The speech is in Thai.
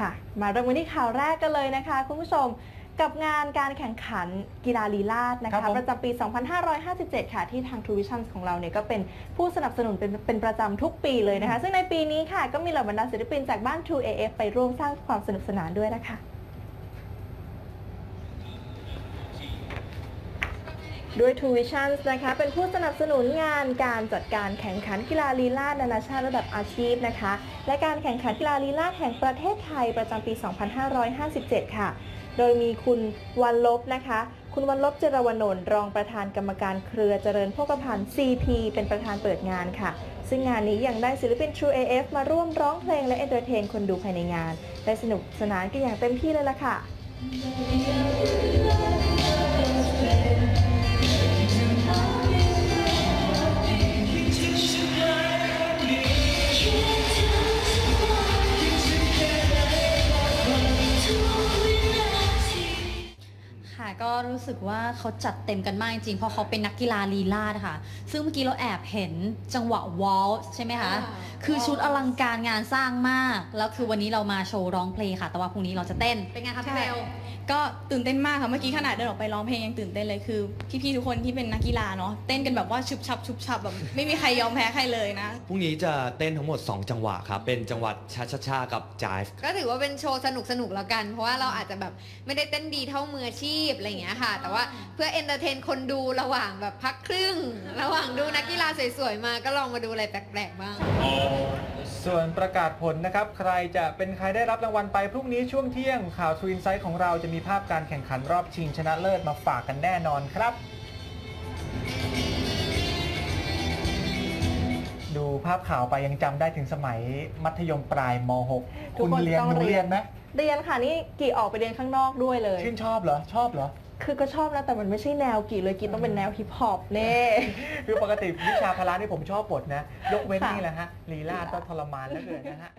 ค่ะ มาเริ่มกันที่ข่าวแรกกันเลยนะคะคุณผู้ชมกับงานการแข่งขันกีฬาลีลาดนะครัคะบผมประจำปี 2557 ค่ะ ที่ทาง True Vision ของเราเนี่ยก็เป็นผู้สนับสนุนเป็นเป็นประจำทุกปีเลยนะคะ ซึ่งในปีนี้ค่ะก็มีเหล่าบรรดาศิลปินจากบ้าน True AF ไปร่วมสร้างความสนุกสนานด้วยนะคะ ด้วย True Visions นะคะเป็นผู้สนับสนุนงานการจัดการแข่งขันกีฬาลีลาดนานาชาติระดับอาชีพนะคะ และการแข่งขันกีฬาลีลาดแห่งประเทศไทยประจำปี 2557 ค่ะ โดยมีคุณวันลบนะคะ คุณวันลบเจรวนนท์รองประธานกรรมการเครือเจริญโภคภัณฑ์ CP เป็นประธานเปิดงานค่ะ ซึ่งงานนี้ยังได้ศิลปิน True AF มาร่วมร้องเพลงและเอนเตอร์เทนคนดูภายในงานได้สนุกสนานกันอย่างเต็มที่เลยล่ะค่ะ ค่ะก็รู้สึกว่าเขาจัดเต็มกันมากจริงเพราะเขาเป็นนักกีฬาลีลาดค่ะ ซึ่งเมื่อกี้เราแอบเห็นจังหวะวอลใช่ไหมคะ คือชุดอลังการงานสร้างมาก แล้วคือวันนี้เรามาโชว์ร้องเพลงค่ะ แต่ว่าพรุ่งนี้เราจะเต้น เป็นไงคะพี่เบล ก็ตื่นเต้นมากค่ะ เมื่อกี้ขนาดเดินออกไปร้องเพลงยังตื่นเต้นเลย คือพี่ๆทุกคนที่เป็นนักกีฬาเนาะ เต้นกันแบบว่าชุบชับชุบชับแบบไม่มีใครยอมแพ้ใครเลยนะ พรุ่งนี้จะเต้นทั้งหมด 2 จังหวะครับ เป็นจังหวะชาชาชากับจ i v e ก็ถือว่าเป็นโชว์สนุกสนุกๆแล้วกัน เพราะว่าเราอาจจะแบบไม่ได้เต้นดีเท่ามืออาชีพอะไรอย่างเงี้ยค่ะ แต่ว่าเพื่อเอนเตอร์เทนคนดูระหว่างแบบพักครึ่ง ระหว่างดูนักกีฬาสวยๆมา ก็ลองมาดูอะไรแปลกๆบ้างส่วนประกาศผลนะครับ ใครจะเป็นใครได้รับรางวัลไปพรุ่งนี้ช่วงเที่ยงข่าวทวินไซต์ของเราจะมีภาพการแข่งขันรอบชิงชนะเลิศมาฝากกันแน่นอนครับ ดูภาพข่าวไปยังจำได้ถึงสมัยมัธยมปลายม .6 ทุกคนเรียนต้องหนูเรียนเรียนไหมเรียนค่ะนี่กี่ออกไปเรียนข้างนอกด้วยเลย ชื่นชอบเหรอ ชอบเหรอ คือก็ชอบนะแต่มันไม่ใช่แนวกี่เลยกีต้องเป็นแนวฮิปฮอปเน่คือปกติวิชาพละนี่ผมชอบหมดนะ ยกเว้นนี่แหละฮะลีลาต้องทรมานเหลือเกินนะฮะ